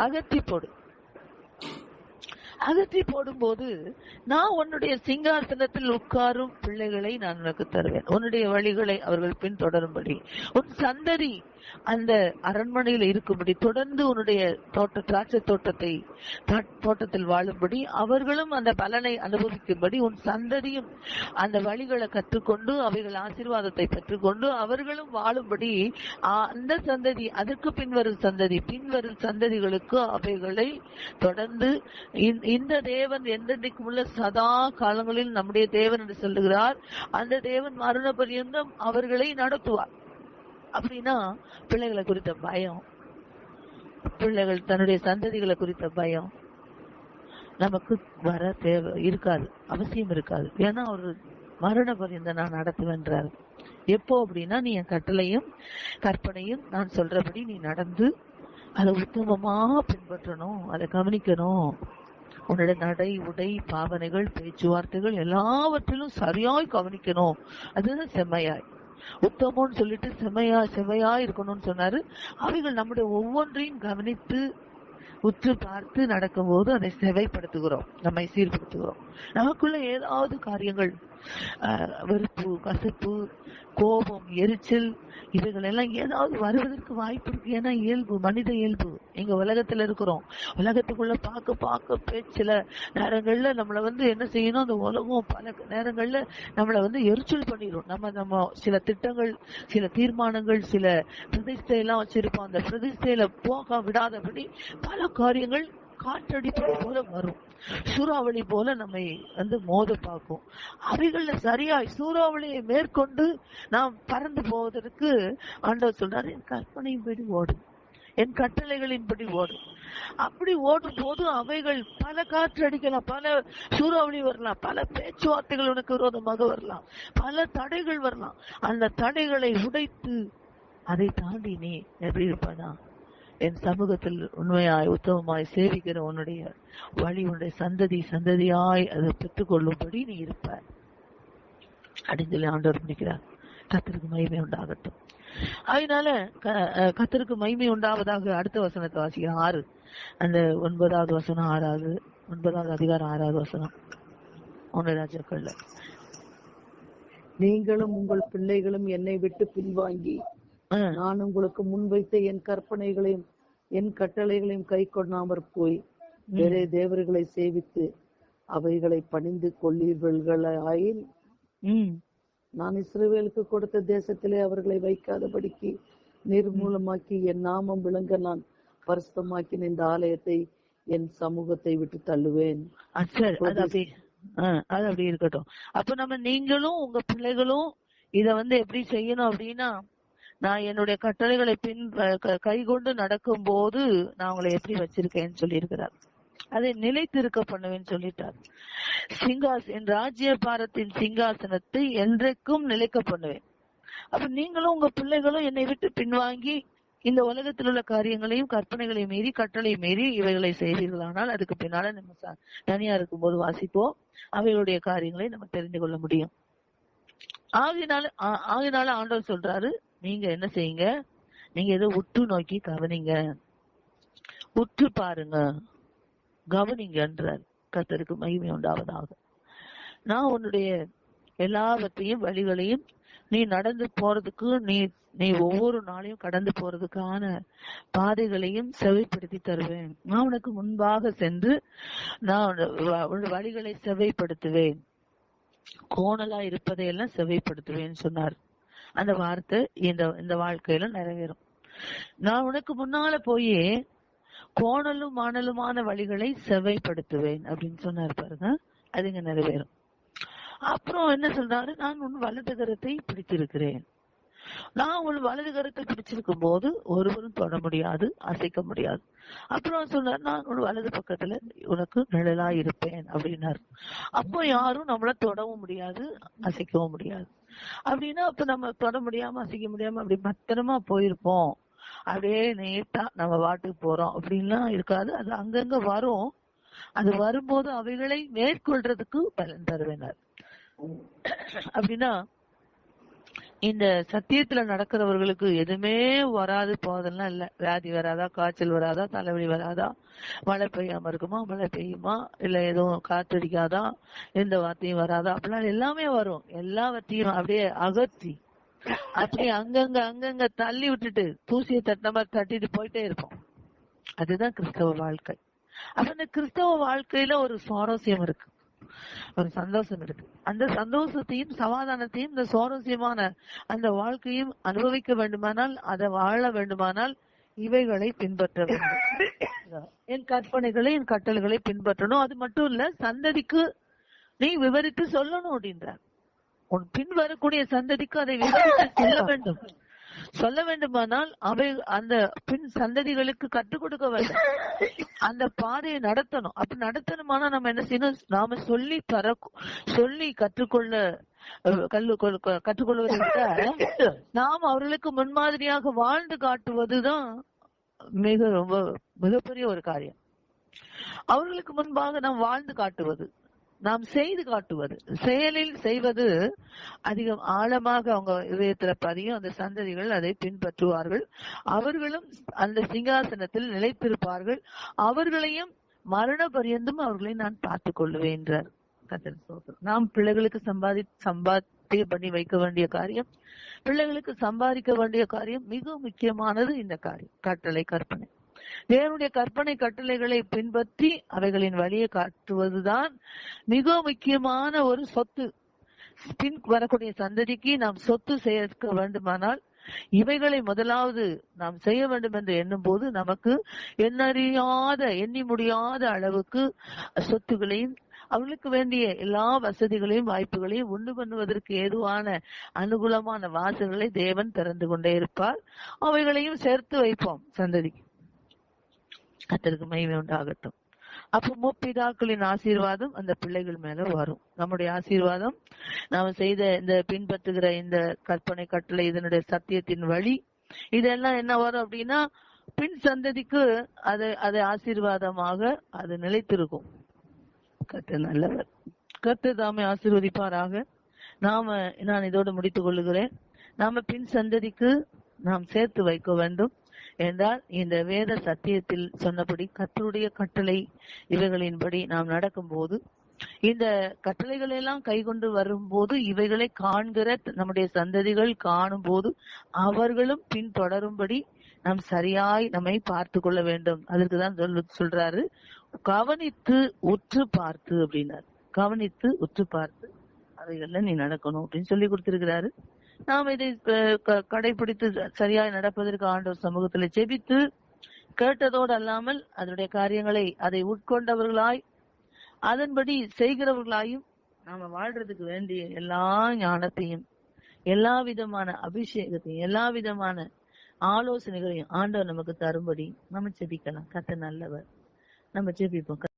அகற்றி போடு. அகற்றி போடும்போது நான் உன்னுடைய சிங்காசனத்தில் உட்காரும் பிள்ளைகளை நான் உனக்கு தருவேன். உன்னுடைய வழிகளை அவர்கள் பின்தொடரும்படி. உன் சந்ததி அந்த அரண்மனையில் இருக்கும்படி தொடர்ந்து உன்னுடைய தோட்ட திராட்சை தோட்டத்தை தோட்டத்தில் வாழும்படி அவர்களும் அந்த பலனை அனுபவிக்கும்படி உன் சந்ததியும் அந்த வழிகளை கற்றுக்கொண்டு அவைகள் ஆசீர்வாதத்தை பெற்றுக்கொண்டு அவர்களும் வாழும்படி அந்த சந்ததி அதற்கு பின்வரும் சந்ததி பின்வரும் சந்ததிகளுக்கு அவைகளை தொடர்ந்து இந்த- இந்த தேவன் என்றென்றைக்கும் உள்ள சதா காலங்களில் நம்முடைய தேவன் என்று சொல்லுகிறார். அந்த தேவன் மரண பரியந்தம் அவர்களை நடத்துவார். அப்படின்னா பிள்ளைகளை குறித்த பயம். பிள்ளைகள் தன்னுடைய சந்ததிகளை குறித்த பயம். நமக்கு வர தேவை இருக்காது அவசியம் இருக்காது. ஏன்னா அவர் மரண பரியந்த நான் நடத்துவேன்றார். எப்போ அப்படின்னா நீ என் கட்டளையும் கற்பனையும் நான் சொல்றபடி நீ நடந்து அதை உத்தமமா பின்பற்றணும் அதை கவனிக்கணும். உன்னோட நடை உடை பாவனைகள் பேச்சுவார்த்தைகள் எல்லாவற்றிலும் சரியாய் கவனிக்கணும். அதுதான் செம்மையாய். உத்தமம்னு சொல்லிட்டு செமையா செவையா இருக்கணும்னு சொன்னாரு. அவைகள் நம்முடைய ஒவ்வொன்றையும் கவனித்து உற்று பார்த்து நடக்கும்போது அதை செவைப்படுத்துகிறோம். நம்மை சீர்படுத்துகிறோம். நமக்குள்ள ஏதாவது காரியங்கள் வெறுப்பு கசப்பு கோபம் எரிச்சல் இவைகள் எல்லாம் ஏதாவது வருவதற்கு வாய்ப்பு இருக்கு. ஏன்னா இயல்பு மனித இயல்பு. எங்க உலகத்துல இருக்கிறோம். உலகத்துக்குள்ள பார்க்க பார்க்க பேச்சு சில நேரங்கள்ல நம்மள வந்து என்ன செய்யணும்? அந்த உலகம் பல நேரங்கள்ல நம்மளை வந்து எரிச்சல் பண்ணிடும் நம்ம நம்ம சில திட்டங்கள் சில தீர்மானங்கள் சில பிரதிஷ்டையெல்லாம் வச்சிருப்போம். அந்த பிரதிஷ்டையில போக விடாதபடி பல காரியங்கள் காற்றடிப்பது போல வரும். சூறாவளி போல நம்மை வந்து மோத பார்க்கும். அவைகள்ல சரியாய் சூறாவளியை மேற்கொண்டு நாம் பறந்து போவதற்கு ஆண்டவர் சொல்றாரு என் கற்பனையின்படி ஓடும் என் கட்டளைகளின்படி ஓடும் அப்படி ஓடும் போது அவைகள் பல காற்று அடிக்கலாம் பல சூறாவளி வரலாம் பல பேச்சுவார்த்தைகள் உனக்கு விரோதமாக வரலாம் பல தடைகள் வரலாம். அந்த தடைகளை உடைத்து அதை தாண்டி நீ எப்படி இருப்பதான் என் சமூகத்தில் உண்மையாய் உத்தமமாய் சேவிக்கிற உன்னுடைய வழி உன்னுடைய சந்ததி சந்ததியாய் அதை பெற்றுக்கொள்ளும்படி நீ இருப்ப அப்படின்னு சொல்லி ஆண்டவர் பண்ணிக்கிறார் கத்தருக்கு மகிமை உண்டாகட்டும். அதனால க- அஹ் கர்த்தருக்கு மகிமை உண்டாவதாக அடுத்த வசனத்தை வாசிக்கிறோம் ஆறு. அந்த ஒன்பதாவது வசனம் ஆறாவது ஒன்பதாவது அதிகாரம் ஆறாவது வசனம். ஒன்னு ராஜாக்கள்ல. நீங்களும் உங்கள் பிள்ளைகளும் என்னை விட்டு பின்வாங்கி நான் உங்களுக்கு முன்வைத்த என் கற்பனைகளையும் என் கட்டளைகளையும் கை கொள்ளாமற் போய் வேற தேவர்களை சேவித்து அவைகளை பணிந்து கொள்ளீர்களாயில் உம் நான் இஸ்ரவேலுக்கு கொடுத்த தேசத்திலே அவர்களை வைக்காதபடிக்கு நிர்மூலமாக்கி என் நாமம் விளங்க நான் பரிசுத்தமாக்கின இந்த ஆலயத்தை என் சமூகத்தை விட்டு தள்ளுவேன். அது அப்படி இருக்கட்டும். அப்ப நம்ம நீங்களும் உங்க பிள்ளைகளும் இத வந்து எப்படி செய்யணும் அப்படின்னா நான் என்னுடைய கட்டளைகளை பின் கைகொண்டு நடக்கும் போது நான் உங்களை எப்படி வச்சிருக்கேன்னு சொல்லியிருக்கிறார். அதை நிலைத்திருக்க பண்ணுவேன் சொல்லிட்டார். சிங்காஸ் என் ராஜ்ய பாரத்தின் சிங்காசனத்தை என்றைக்கும் நிலைக்க பண்ணுவேன். அப்ப நீங்களும் உங்க பிள்ளைகளும் என்னை விட்டு பின்வாங்கி இந்த உலகத்தில் உள்ள காரியங்களையும் கற்பனைகளை மீறி கட்டளை மீறி இவைகளை செய்வீர்களானால் அதுக்கு பின்னால நம்ம ச- தனியா இருக்கும்போது வாசிப்போம். அவைகளுடைய காரியங்களை நம்ம தெரிந்து கொள்ள முடியும். ஆகினால ஆகினால ஆண்டவர் சொல்றாரு நீங்க என்ன செய்யுங்க? நீங்க ஏதோ உற்று நோக்கி கவனிங்க. உற்று பாருங்க. கவனிங்கன்றார். கத்தருக்கு மகிமை உண்டாவதாக. நான் உன்னுடைய எல்லாவற்றையும் வழிகளையும் நீ நடந்து போறதுக்கு நீ நீ ஒவ்வொரு நாளையும் கடந்து போறதுக்கான பாதைகளையும் செவைப்படுத்தி தருவேன். நான் உனக்கு முன்பாக சென்று நான் வ- வழிகளை செவைப்படுத்துவேன். கோணலா இருப்பதையெல்லாம் செவைப்படுத்துவேன் சொன்னார். அந்த வார்த்தை இந்த இந்த வாழ்க்கையில நிறைவேறும். நான் உனக்கு முன்னால போய் கோணலும் மாணலுமான வழிகளை செவைப்படுத்துவேன் அப்படின்னு சொன்னார் பாருங்க. அது இங்க நிறைவேறும். அப்புறம் என்ன சொல்றாரு? நான் உன் வலது கரத்தை பிடித்திருக்கிறேன். நான் உன் வலது கரத்தை பிடிச்சிருக்கும் போது ஒருவரும் தொட முடியாது அசைக்க முடியாது. அப்புறம் சொன்னார் நான் உன் வலது பக்கத்துல உனக்கு நிழலா இருப்பேன் அப்படின்னாரு. அப்போ யாரும் நம்மள தொடவும் முடியாது அசைக்கவும் முடியாது. அப்படின்னா அப்ப நம்ம தொட முடியாம அசைக்க முடியாம அப்படி பத்திரமா போயிருப்போம். அப்படியே நேட்டா நம்ம வாட்டுக்கு போறோம். அப்படின்லாம் இருக்காது. அது அங்கங்க வரும். அது வரும்போது அவைகளை மேற்கொள்றதுக்கு பலன் தருவேனார் அப்படின்னா இந்த சத்தியத்துல நடக்கிறவர்களுக்கு எதுவுமே வராது போதெல்லாம் இல்ல. வியாதி வராதா காய்ச்சல் வராதா தலைவலி வராதா மழை பெய்யாம இருக்குமா மழை பெய்யுமா இல்ல எதுவும் காத்தடிக்காதா எந்த வார்த்தையும் வராதா அப்படிலாம் எல்லாமே வரும். எல்லாவற்றையும் அப்படியே அகற்றி அப்படியே அங்கங்க அங்கங்க தள்ளி விட்டுட்டு தூசியை தட்டின மாதிரி தட்டிட்டு போயிட்டே இருப்போம். அதுதான் கிறிஸ்தவ வாழ்க்கை. அப்ப இந்த கிறிஸ்தவ வாழ்க்கையில ஒரு சுவாரஸ்யம் இருக்கு. ஒரு சந்தோஷம் இருக்கு. அந்த சந்தோஷத்தையும் சமாதானத்தையும் இந்த சுவாரஸ்யமான அந்த வாழ்க்கையும் அனுபவிக்க வேண்டுமானால் அதை வாழ வேண்டுமானால் இவைகளை பின்பற்ற வேண்டும். என் கற்பனைகளை என் கட்டளைகளை பின்பற்றணும். அது மட்டும் இல்ல சந்ததிக்கு நீ விவரித்து சொல்லணும் அப்படின்றார். உன் பின் வரக்கூடிய சந்ததிக்கு அதை விவரித்து சொல்ல வேண்டும். சொல்ல வேண்டுமானால் அவை அந்த பின் சந்ததிகளுக்கு கற்றுக் கொடுக்க வேண்டும். அந்த பாதையை நடத்தணும். அப்ப நடத்தணுமானா நம்ம என்ன செய்யணும்? நாம சொல்லி தர சொல்லி கற்றுக்கொள்ள கல்லு கற்றுக்கொள்வதை விட நாம் அவர்களுக்கு முன்மாதிரியாக வாழ்ந்து காட்டுவதுதான் மிக ரொம்ப மிகப்பெரிய ஒரு காரியம். அவர்களுக்கு முன்பாக நாம் வாழ்ந்து காட்டுவது. நாம் செய்து காட்டுவது. செயலில் செய்வது அதிகம் ஆழமாக அவங்க இதயத்துல பதியும். அந்த சந்ததிகள் அதை பின்பற்றுவார்கள். அவர்களும் அந்த சிங்காசனத்தில் நிலைத்திருப்பார்கள். அவர்களையும் மரண பரியந்தம் அவர்களை நான் பார்த்துக் கொள்ளுவேன் என்றார். நாம் பிள்ளைகளுக்கு சம்பாதி சம்பாத்திய பண்ணி வைக்க வேண்டிய காரியம் பிள்ளைகளுக்கு சம்பாதிக்க வேண்டிய காரியம் மிக முக்கியமானது இந்த காரியம். கட்டளை கற்பனை. தேவனுடைய கற்பனை கட்டளைகளை பின்பற்றி அவைகளின் வழியை காட்டுவதுதான் மிக முக்கியமான ஒரு சொத்து. பின் வரக்கூடிய சந்ததிக்கு நாம் சொத்து சேர்க்க வேண்டுமானால் இவைகளை முதலாவது நாம் செய்ய வேண்டும் என்று எண்ணும் போது நமக்கு எண்ணறியாத எண்ணி முடியாத அளவுக்கு சொத்துகளையும் அவர்களுக்கு வேண்டிய எல்லா வசதிகளையும் வாய்ப்புகளையும் உண்டு பண்ணுவதற்கு ஏதுவான அனுகூலமான வாசல்களை தேவன் திறந்து கொண்டே இருப்பார். அவைகளையும் சேர்த்து வைப்போம் சந்ததிக்கு. கத்தருக்கு மகிமை உண்டாகட்டும். அப்ப முப்பிதாக்களின் ஆசீர்வாதம் அந்த பிள்ளைகள் மேல வரும். நம்முடைய ஆசீர்வாதம் நாம செய்த இந்த பின்பற்றுகிற இந்த கற்பனை கட்டளை இதனுடைய சத்தியத்தின் வழி இதெல்லாம் என்ன வரும் அப்படின்னா பின் சந்ததிக்கு அது அது ஆசீர்வாதமாக அது நிலைத்திருக்கும். கத்து நல்லவர். கர்த்தர் தாமே ஆசீர்வதிப்பாராக. நாம நான் இதோடு முடித்துக் கொள்ளுகிறேன். நாம பின் சந்ததிக்கு நாம் சேர்த்து வைக்க வேண்டும். என்றால் இந்த வேத சத்தியத்தில் சொன்னபடி கத்தருடைய கட்டளை இவைகளின்படி நாம் நடக்கும்போது இந்த கட்டளைகள் எல்லாம் கைகொண்டு வரும்போது இவைகளை காண்கிற நம்முடைய சந்ததிகள் காணும் போது அவர்களும் பின்தொடரும்படி நாம் சரியாய் நம்மை பார்த்து கொள்ள வேண்டும். அதற்கு தான் சொல் சொல்றாரு. கவனித்து உற்று பார்த்து அப்படின்னார். கவனித்து உற்று பார்த்து அவைகள்ல நீ நடக்கணும் அப்படின்னு சொல்லி கொடுத்திருக்கிறாரு. நாம் இதை கடைபிடித்து சரியாய் நடப்பதற்கு ஆண்டவர் சமூகத்துல ஜெபித்து கேட்டதோடு அல்லாமல் அதனுடைய காரியங்களை அதை உட்கொண்டவர்களாய் அதன்படி செய்கிறவர்களாயும் நாம வாழ்றதுக்கு வேண்டிய எல்லா ஞானத்தையும் எல்லா விதமான அபிஷேகத்தையும் எல்லா விதமான ஆலோசனைகளையும் ஆண்டவர் நமக்கு தரும்படி நம்ம ஜெபிக்கலாம். கத்த நல்லவர். நம்ம ஜெபிப்போம்.